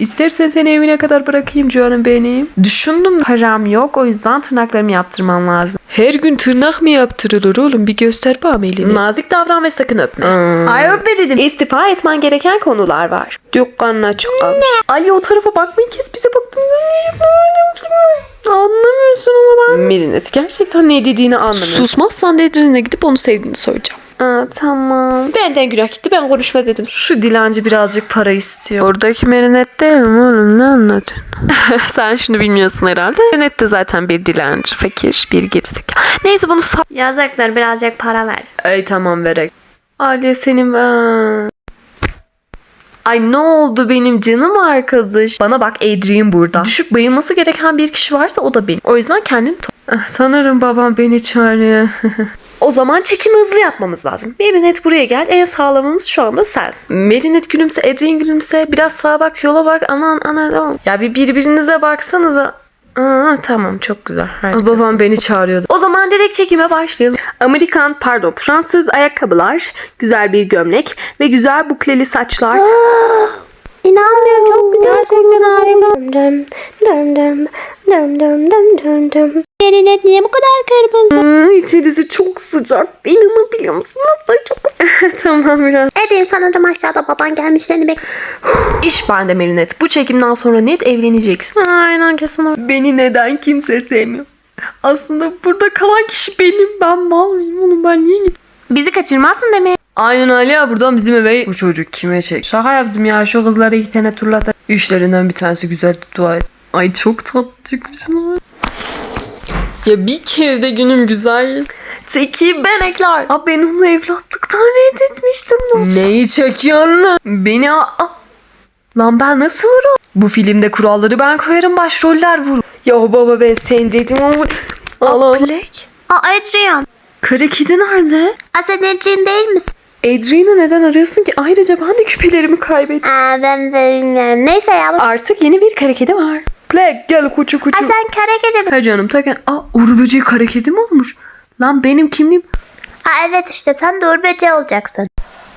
İstersen seni evine kadar bırakayım canım benim. Düşündüm param yok o yüzden tırnaklarımı yaptırmam lazım. Her gün tırnak mı yaptırılır oğlum? Bir göster bana elini. Nazik davran ve sakın öpme. Ay öpme dedim. İstifa etmen gereken konular var. Dükkanına çıkalım. Ali o tarafa bakmayı kes bize baktım. Anlamıyorsun ama ben. Merinet gerçekten ne dediğini anlamıyorum. Susmazsan Dedrin'e gidip onu sevdiğini söyleyeceğim. Aa, tamam. Benden günah gitti ben konuşma dedim. Şu dilenci birazcık para istiyor. Oradaki Merinet değil mi oğlum ne anlatıyorsun? Sen şunu bilmiyorsun herhalde. Merinet de zaten bir dilenci, fakir, bir gerizekalı. Neyse bunu sal... Yazıklar birazcık para ver. Ay tamam verek. Ali senin ben. Ay ne oldu benim canım arkadaş? Bana bak Adrian burada. Düşük bayılması gereken bir kişi varsa o da benim. O yüzden kendini to- Ah, Sanırım babam beni çağırıyor. o zaman çekimi hızlı yapmamız lazım. Merinet buraya gel. En sağlamımız şu anda sensin. Merinet gülümse, Adrian gülümse. Biraz sağa bak, yola bak. Aman ana. aman. Ya bir birbirinize baksanıza. Aa, tamam çok güzel. Babam beni çağırıyordu. O zaman direkt çekime başlayalım. Amerikan pardon Fransız ayakkabılar, güzel bir gömlek ve güzel bukleli saçlar. İnanmıyorum çok güzel. Gerçekten harika. Düm düm düm düm düm düm düm. Merinet niye bu kadar kırmızı? Aa, içerisi çok sıcak. İnanabiliyor musun? Aslında çok sıcak. tamam biraz. Edin sanırım aşağıda baban gelmiş seni bek. İş bende Merinet. Bu çekimden sonra net evleneceksin. Aynen kesin o. Beni neden kimse sevmiyor? Aslında burada kalan kişi benim. Ben mal mıyım oğlum ben niye gittim? Bizi kaçırmazsın demek. Aynen öyle ya buradan bizim eve bu çocuk kime çek? Şaka yaptım ya şu kızlara iki tane turlata. Üçlerinden bir tanesi güzel dua et. Ay çok tatlı çıkmışlar. Ya bir kere de günüm güzel. Teki benekler. Aa ben onu evlatlıktan reddetmiştim lan. Neyi çekiyorsun lan? Beni aa. Lan ben nasıl vururum? Bu filmde kuralları ben koyarım başroller vur. Ya baba ben sen dedim ama. Allah. Black. Aa Adrian. Kara kedi nerede? Aa sen Adrian değil misin? Adrian'ı neden arıyorsun ki? Ayrıca ben de küpelerimi kaybettim. Aa ben de bilmiyorum. Neyse ya. Artık yeni bir kara kedi var. Black gel kuçu kuçu. sen kara kedi mi? He canım taken. Aa Uğur böceği kara kedi mi olmuş? Lan benim kimliğim. Aa evet işte sen de Uğur Böceği olacaksın.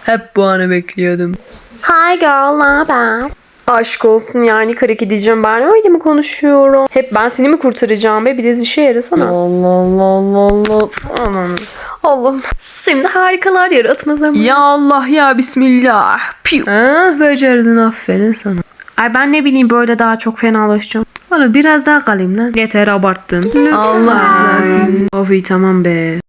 Hep bu anı bekliyordum. Hi girl ne haber? Aşk olsun yani kara kedicim ben öyle mi konuşuyorum? Hep ben seni mi kurtaracağım be biraz işe yarasana. Allah Allah Allah Allah. Aman. Allah'ım. Şimdi harikalar yaratma zamanı. Ya Allah ya Bismillah. Piu. Ha, becerdin aferin sana. Ay ben ne bileyim böyle daha çok fenalaşacağım. Oğlum biraz daha kalayım lan. Yeter abarttın. Allah razı olsun. Of iyi tamam be.